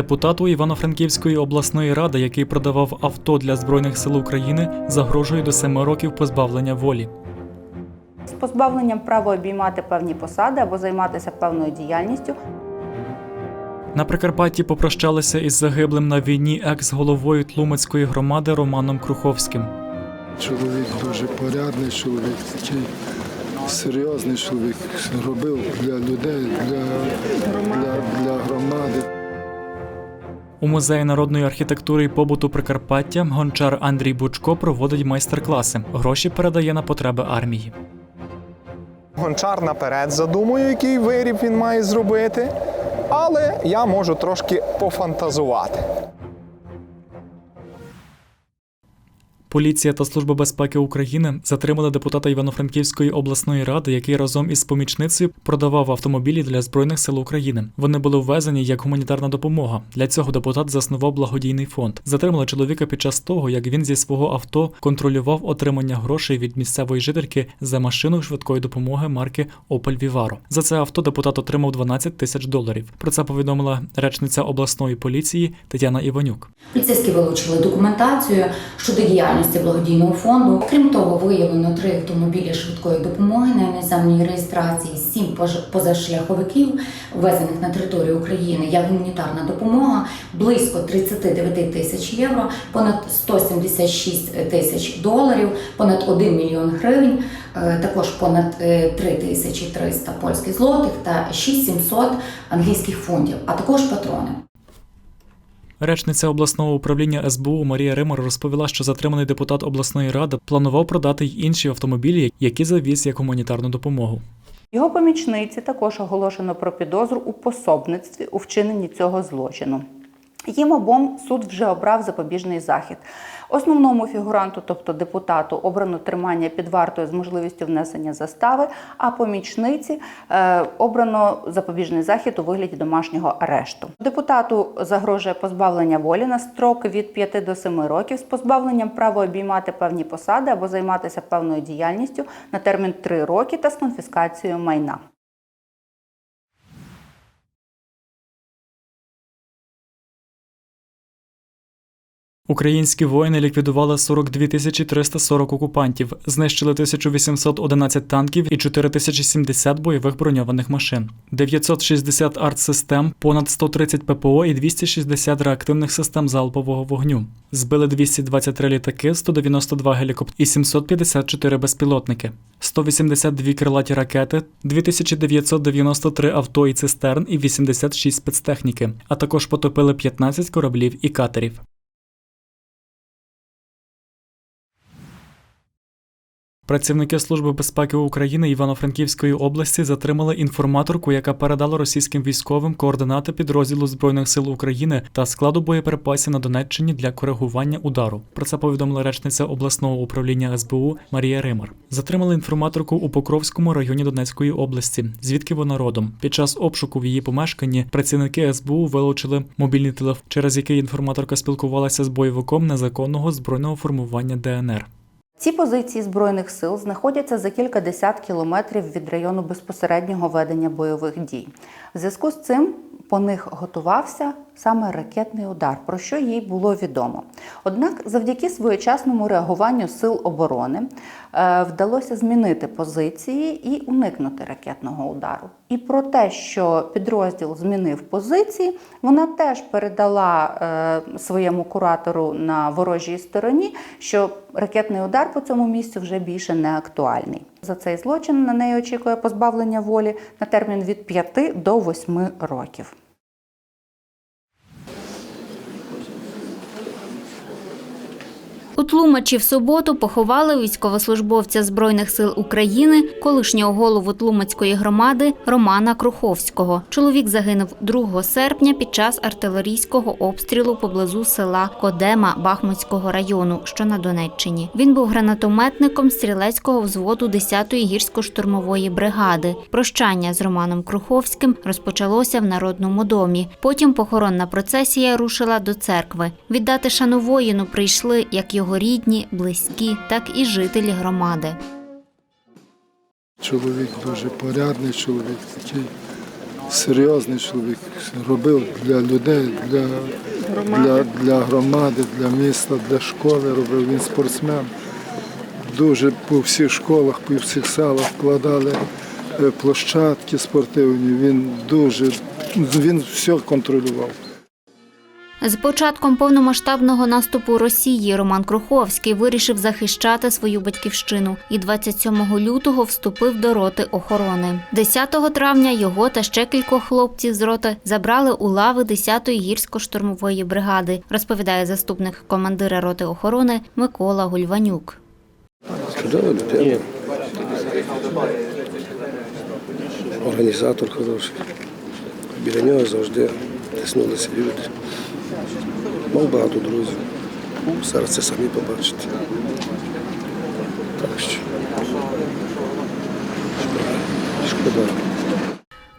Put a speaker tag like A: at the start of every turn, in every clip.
A: Депутату Івано-Франківської обласної ради, який продавав авто для збройних сил України, загрожує до семи років позбавлення волі.
B: з позбавленням права обіймати певні посади або займатися певною діяльністю.
A: На Прикарпатті попрощалися із загиблим на війні екс-головою Тлумацької громади Романом Круховським.
C: Чоловік дуже порядний чоловік, такий серйозний чоловік. Робив для людей, для, для, для громади.
A: У музеї народної архітектури і побуту Прикарпаття гончар Андрій Бучко проводить майстер-класи. Гроші передає на потреби армії.
D: Гончар наперед задумує, який виріб він має зробити, але я можу трошки пофантазувати.
A: Поліція та Служба безпеки України затримали депутата Івано-Франківської обласної ради, який разом із помічницею продавав автомобілі для збройних сил України. Вони були ввезені як гуманітарна допомога. Для цього депутат заснував благодійний фонд. Затримали чоловіка під час того, як він зі свого авто контролював отримання грошей від місцевої жительки за машину швидкої допомоги марки Opel Vivaro. За це авто депутат отримав 12 тисяч доларів. Про це повідомила речниця обласної поліції Тетяна Іванюк.
E: Поліцейські вилучили документацію щодо діяльності благодійного фонду. Крім того, виявлено три автомобілі швидкої допомоги на іноземній реєстрації, сім позашляховиків, ввезених на територію України як гуманітарна допомога, близько 39 тисяч євро, понад 176 тисяч доларів, понад 1 мільйон гривень, е, також понад е, 3 тисячі 300 польських злотих та 6700 англійських фунтів, а також патрони.
A: Речниця обласного управління СБУ Марія Римор розповіла, що затриманий депутат обласної ради планував продати й інші автомобілі, які завіз як гуманітарну допомогу.
B: Його помічниці також оголошено про підозру у пособництві у вчиненні цього злочину. Їм обом суд вже обрав запобіжний захід. Основному фігуранту, тобто депутату, обрано тримання під вартою з можливістю внесення застави, а помічниці е, обрано запобіжний захід у вигляді домашнього арешту. Депутату загрожує позбавлення волі на строк від 5 до 7 років з позбавленням права обіймати певні посади або займатися певною діяльністю на термін 3 роки та з конфіскацією майна.
A: Українські воїни ліквідували 42 тисячі 340 окупантів, знищили 1811 танків і 4070 бойових броньованих машин, 960 артсистем, понад 130 ППО і 260 реактивних систем залпового вогню. Збили 223 літаки, 192 гелікоптери і 754 безпілотники, 182 крилаті ракети, 2993 авто і цистерн і 86 спецтехніки, а також потопили 15 кораблів і катерів. Працівники Служби безпеки України Івано-Франківської області затримали інформаторку, яка передала російським військовим координати підрозділу збройних сил України та складу боєприпасів на Донеччині для коригування удару. Про це повідомила речниця обласного управління СБУ Марія Римар. Затримали інформаторку у Покровському районі Донецької області, звідки вона родом. Під час обшуку в її помешканні працівники СБУ вилучили мобільний телефон, через який інформаторка спілкувалася з бойовиком незаконного збройного формування ДНР.
B: Ці позиції збройних сил знаходяться за кілька десят кілометрів від району безпосереднього ведення бойових дій. В зв'язку з цим по них готувався саме ракетний удар, про що їй було відомо. Однак, завдяки своєчасному реагуванню сил оборони е, вдалося змінити позиції і уникнути ракетного удару. І про те, що підрозділ змінив позиції, вона теж передала е, своєму куратору на ворожій стороні, що ракетний удар по цьому місцю вже більше не актуальний. За цей злочин на неї очікує позбавлення волі на термін від 5 до 8 років.
F: Тлумачі в суботу поховали військовослужбовця Збройних сил України, колишнього голову Тлумацької громади Романа Круховського. Чоловік загинув 2 серпня під час артилерійського обстрілу поблизу села Кодема Бахмутського району, що на Донеччині. Він був гранатометником стрілецького взводу 10-ї гірсько-штурмової бригади. Прощання з Романом Круховським розпочалося в Народному домі. Потім похоронна процесія рушила до церкви. Віддати шану воїну прийшли як його рідні, близькі, так і жителі громади.
C: Чоловік дуже порядний чоловік, такий серйозний чоловік. Робив для людей, для, для, для громади, для міста, для школи робив. Він спортсмен. Дуже по всіх школах, по всіх селах вкладали е, площадки спортивні. Він дуже він все контролював.
F: З початком повномасштабного наступу Росії Роман Круховський вирішив захищати свою батьківщину і 27 лютого вступив до роти охорони. 10 травня його та ще кількох хлопців з роти забрали у лави 10-ї гірсько-штурмової бригади, розповідає заступник командира роти охорони Микола Гульванюк.
G: Чудова людина. Організатор хороший. Біля нього завжди тиснулися люди. Мав багато друзів. Зараз це самі побачите. Так що. Шкода. Шкода.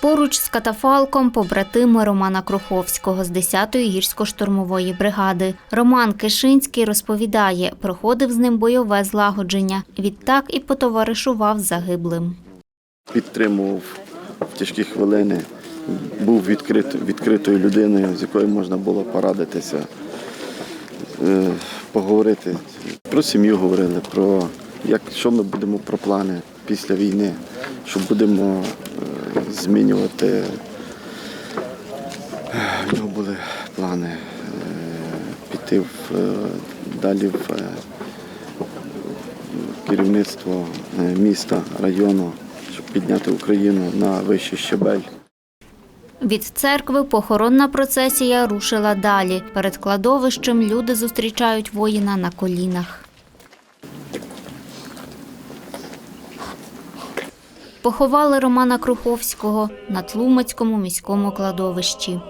F: Поруч з катафалком побратими Романа Круховського з 10-ї гірсько-штурмової бригади. Роман Кишинський розповідає, проходив з ним бойове злагодження. Відтак і потоваришував загиблим.
H: підтримував в тяжкі хвилини, був відкрит, відкритою людиною, з якою можна було порадитися, е, поговорити. Про сім'ю говорили, про як, що ми будемо про плани після війни, що будемо е, змінювати. В нього були плани е, піти в, далі в керівництво міста, району, щоб підняти Україну на вищий щебель.
F: Від церкви похоронна процесія рушила далі. Перед кладовищем люди зустрічають воїна на колінах. Поховали Романа Круховського на Тлумацькому міському кладовищі.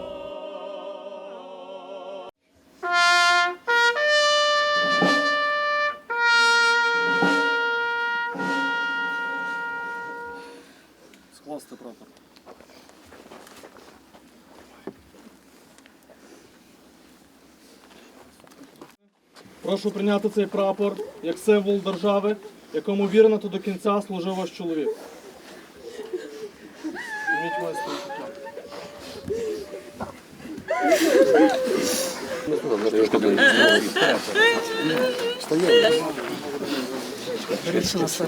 I: Прошу прийняти цей прапор як символ держави, якому вірно та до кінця служив ваш чоловік. Візьміть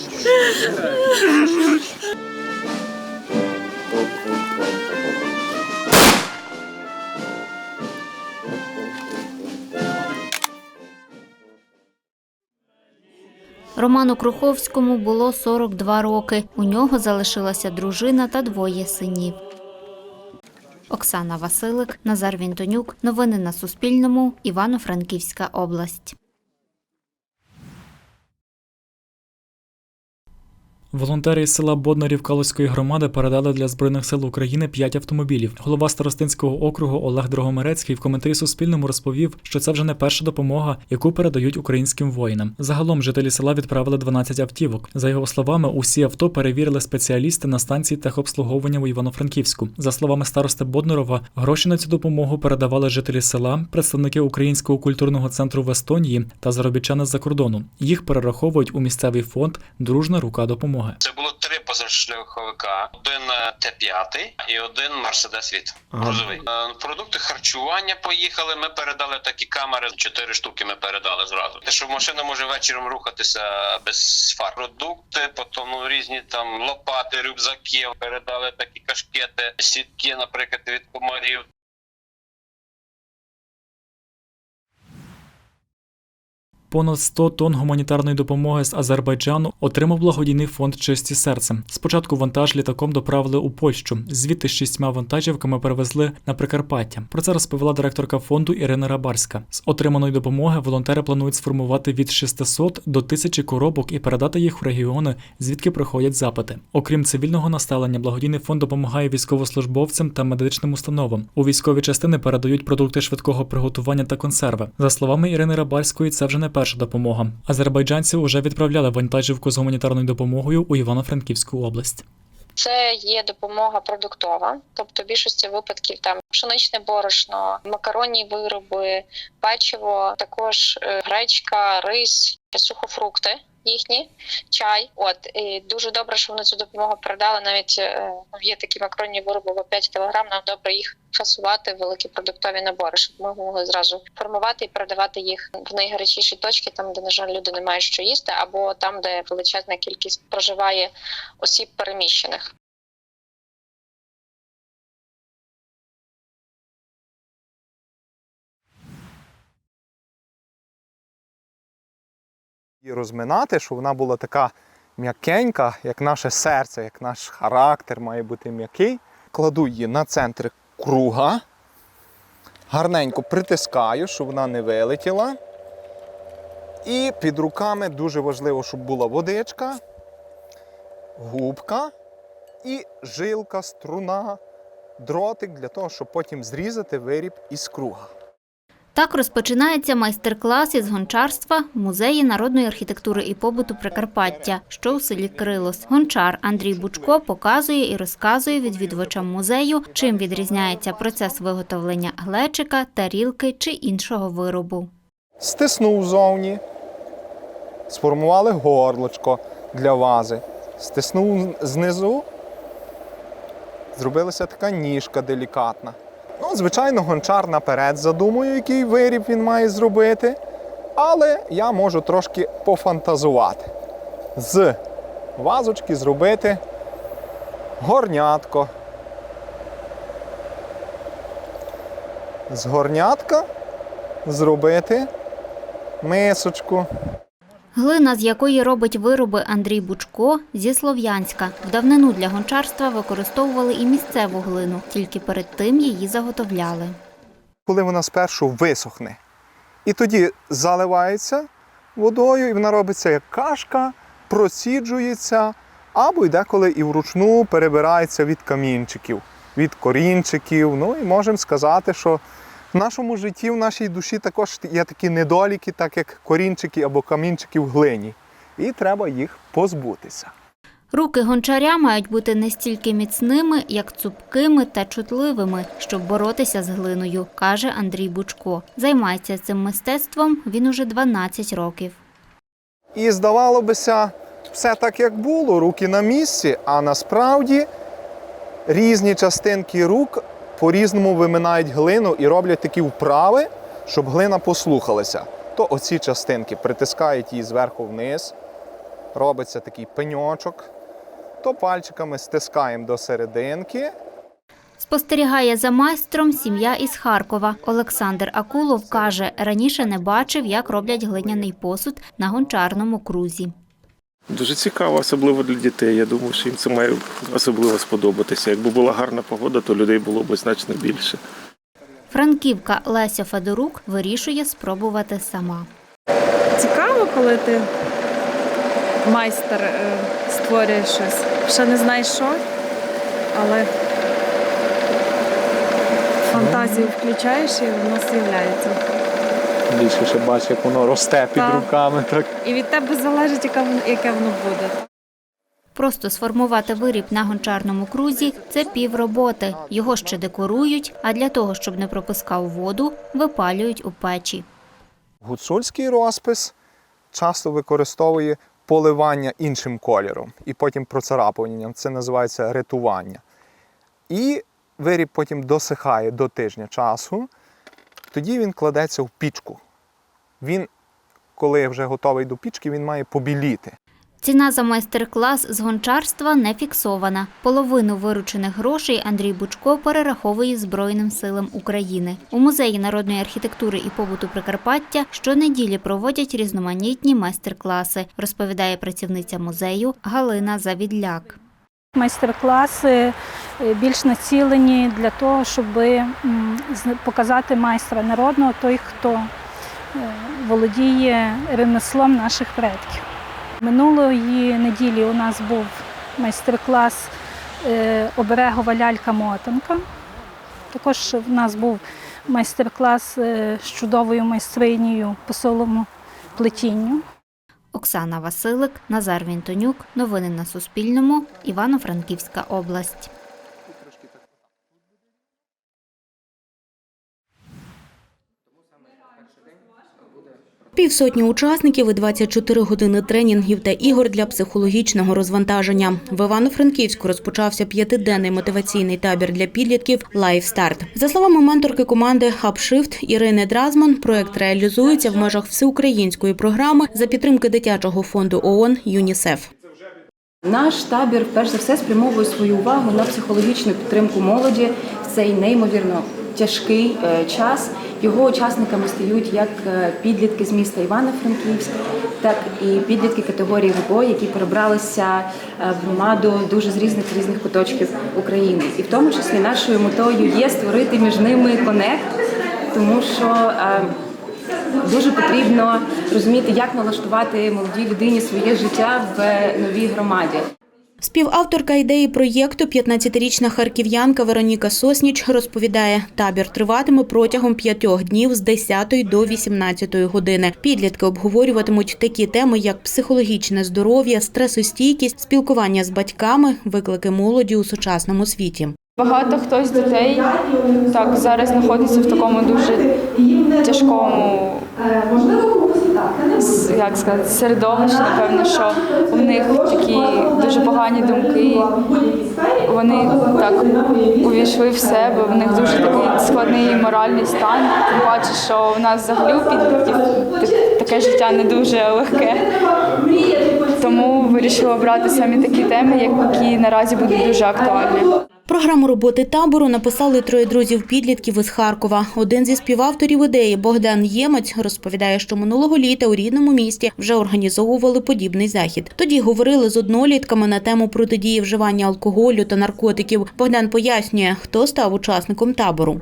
F: Роману Круховському було 42 роки. У нього залишилася дружина та двоє синів. Оксана Василик, Назар Вінтонюк. Новини на Суспільному. Івано-Франківська область.
A: Волонтери із села Боднарів Калузької громади передали для збройних сил України 5 автомобілів. Голова старостинського округу Олег Дрогомерецький в коментарі Суспільному розповів, що це вже не перша допомога, яку передають українським воїнам. Загалом жителі села відправили 12 автівок. За його словами, усі авто перевірили спеціалісти на станції техобслуговування у Івано-Франківську. За словами старости Боднарова, гроші на цю допомогу передавали жителі села, представники Українського культурного центру в Естонії та заробітчани з-за кордону. Їх перераховують у місцевий фонд Дружна рука допомоги.
J: Це було три позашляховика: один е, Т-5 і один Мерседес Віт. Грузовий. Е, Продукти харчування поїхали. Ми передали такі камери. Чотири штуки ми передали зразу. Те, що машина може вечором рухатися без фар. Продукти, потім ну, різні там лопати, рюкзаки. Передали такі кашкети, сітки, наприклад, від комарів.
A: Понад 100 тонн гуманітарної допомоги з Азербайджану отримав благодійний фонд Чисті серце. Спочатку вантаж літаком доправили у Польщу. Звідти з шістьма вантажівками перевезли на Прикарпаття. Про це розповіла директорка фонду Ірина Рабарська. З отриманої допомоги волонтери планують сформувати від 600 до 1000 коробок і передати їх в регіони, звідки приходять запити. Окрім цивільного населення, благодійний фонд допомагає військовослужбовцям та медичним установам. У військові частини передають продукти швидкого приготування та консерви. За словами Ірини Рабарської, це вже не перша допомога. Азербайджанці вже відправляли вантажівку з гуманітарною допомогою у Івано-Франківську область.
K: Це є допомога продуктова, тобто в більшості випадків там пшеничне борошно, макаронні вироби, печиво, також е, гречка, рис, сухофрукти. Їхні чай. От і дуже добре, що вони цю допомогу передали. Навіть е, є такі макронні вироби по 5 кг, Нам добре їх фасувати в великі продуктові набори, щоб ми могли зразу формувати і передавати їх в найгарячіші точки, там де на жаль люди не мають що їсти, або там, де величезна кількість проживає осіб переміщених.
D: І розминати, щоб вона була така м'якенька, як наше серце, як наш характер має бути м'який. Кладу її на центр круга, гарненько притискаю, щоб вона не вилетіла. І під руками дуже важливо, щоб була водичка, губка і жилка, струна, дротик для того, щоб потім зрізати виріб із круга.
F: Так розпочинається майстер-клас із гончарства музеї народної архітектури і побуту Прикарпаття, що у селі Крилос. Гончар Андрій Бучко показує і розказує відвідувачам музею, чим відрізняється процес виготовлення глечика, тарілки чи іншого виробу.
D: Стиснув зовні, сформували горлочко для вази. Стиснув знизу, зробилася така ніжка делікатна. Ну, звичайно, гончар наперед задумує, який виріб він має зробити. Але я можу трошки пофантазувати. З вазочки зробити горнятко. З горнятка зробити мисочку.
F: Глина, з якої робить вироби Андрій Бучко, зі Слов'янська. В давнину для гончарства використовували і місцеву глину, тільки перед тим її заготовляли.
D: коли вона спершу висохне. І тоді заливається водою, і вона робиться як кашка, просіджується, або йде коли і вручну перебирається від камінчиків, від корінчиків. Ну і можемо сказати, що в нашому житті, в нашій душі також є такі недоліки, так як корінчики або камінчики в глині. І треба їх позбутися.
F: Руки гончаря мають бути не стільки міцними, як цупкими та чутливими, щоб боротися з глиною, каже Андрій Бучко. Займається цим мистецтвом він уже 12 років.
D: І здавало бися, все так, як було, руки на місці, а насправді різні частинки рук по-різному виминають глину і роблять такі вправи, щоб глина послухалася. То оці частинки притискають її зверху вниз, робиться такий пеньочок, то пальчиками стискаємо до серединки.
F: Спостерігає за майстром сім'я із Харкова. Олександр Акулов каже, раніше не бачив, як роблять глиняний посуд на гончарному крузі.
L: Дуже цікаво, особливо для дітей. Я думаю, що їм це має особливо сподобатися. Якби була гарна погода, то людей було б значно більше.
F: Франківка Леся Федорук вирішує спробувати сама.
M: Цікаво, коли ти майстер е, створює щось. Ще не знаєш що, але фантазію включаєш і воно з'являється.
D: Більше ще бачиш, як воно росте під
M: Так.
D: руками. Так.
M: І від тебе залежить, яке воно, яке воно буде.
F: Просто сформувати виріб на гончарному крузі це півроботи. Його ще декорують, а для того, щоб не пропускав воду, випалюють у печі.
D: Гуцульський розпис часто використовує поливання іншим кольором і потім процарапуванням. Це називається ритування. І виріб потім досихає до тижня часу. Тоді він кладеться в пічку. Він, коли вже готовий до пічки, він має побіліти.
F: Ціна за майстер-клас з гончарства не фіксована. Половину виручених грошей Андрій Бучко перераховує Збройним силам України. У музеї народної архітектури і побуту Прикарпаття щонеділі проводять різноманітні майстер-класи, розповідає працівниця музею Галина Завідляк.
N: Майстер-класи е, більш націлені для того, щоб показати майстра народного, той, хто е, володіє ремеслом наших предків. Минулої неділі у нас був майстер-клас е, оберегова лялька-мотанка. Також в нас був майстер-клас з чудовою майстринею по солому плетінню.
F: Оксана Василик, Назар Вінтонюк. Новини на Суспільному. Івано-Франківська область.
O: Півсотні учасників і 24 години тренінгів та ігор для психологічного розвантаження. В Івано-Франківську розпочався п'ятиденний мотиваційний табір для підлітків «Life Start». За словами менторки команди «Upshift» Ірини Дразман, проект реалізується в межах всеукраїнської програми за підтримки дитячого фонду ООН ЮНІСЕФ.
P: Наш табір перш за все спрямовує свою увагу на психологічну підтримку молоді в цей неймовірно тяжкий е, час. Його учасниками стають як е, підлітки з міста Івано-Франківськ, так і підлітки категорії ВПО, які перебралися е, в громаду дуже з різних різних куточків України. І в тому числі нашою метою є створити між ними конект, тому що е, Дуже потрібно розуміти, як налаштувати молодій людині своє життя в новій громаді.
O: Співавторка ідеї проєкту, 15-річна харків'янка Вероніка Сосніч, розповідає, табір триватиме протягом п'ятьох днів з 10 до 18 години. Підлітки обговорюватимуть такі теми, як психологічне здоров'я, стресостійкість, спілкування з батьками, виклики молоді у сучасному світі.
Q: Багато хто з дітей так зараз знаходиться в такому дуже тяжкому як сказати, середовищі, напевно, що в них такі дуже погані думки. Вони так увійшли в себе, в них дуже такий складний моральний стан. Тим паче, що в нас взагалі у таке життя не дуже легке. Тому вирішила обрати саме такі теми, які наразі будуть дуже актуальні.
O: Програму роботи табору написали троє друзів-підлітків із Харкова. Один зі співавторів ідеї Богдан Ємець розповідає, що минулого літа у рідному місті вже організовували подібний захід. Тоді говорили з однолітками на тему протидії вживання алкоголю та наркотиків. Богдан пояснює, хто став учасником табору.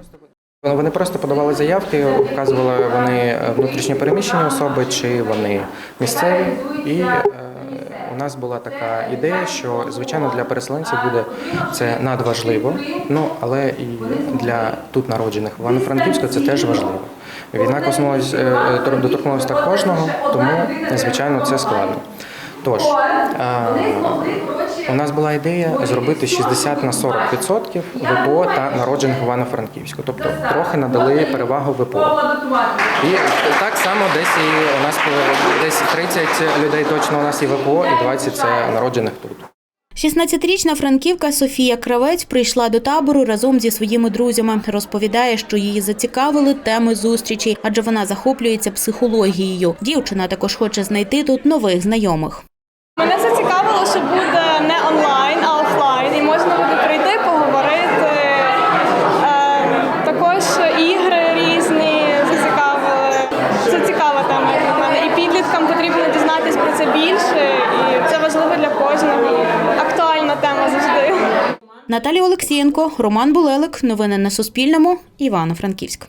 R: Вони просто подавали заявки, вказували вони е, внутрішньо переміщені особи чи вони місцеві. І е, у нас була така ідея, що звичайно для переселенців буде це надважливо. Ну але і для тут народжених в Івано-Франківську це теж важливо. Війна коснулась е, е, доторкнулася кожного, тому звичайно це складно. Тож у нас була ідея зробити 60 на 40 відсотків ВПО та народжених в Івано-Франківську, тобто трохи надали перевагу ВПО. І так само десь і у нас десь 30 людей точно у нас є ВПО, і 20 це народжених тут.
O: 16-річна франківка Софія Кравець прийшла до табору разом зі своїми друзями. Розповідає, що її зацікавили теми зустрічей, адже вона захоплюється психологією. Дівчина також хоче знайти тут нових знайомих.
Q: Мене зацікавило, що буде не онлайн, а офлайн, і можна буде прийти, поговорити. Е, також ігри різні зацікавили. Це цікава тема на мене. І підліткам потрібно дізнатись про це більше, і це важливо для кожного. Актуальна тема завжди.
O: Наталія Олексієнко, Роман Булелик. Новини на Суспільному. Івано-Франківськ.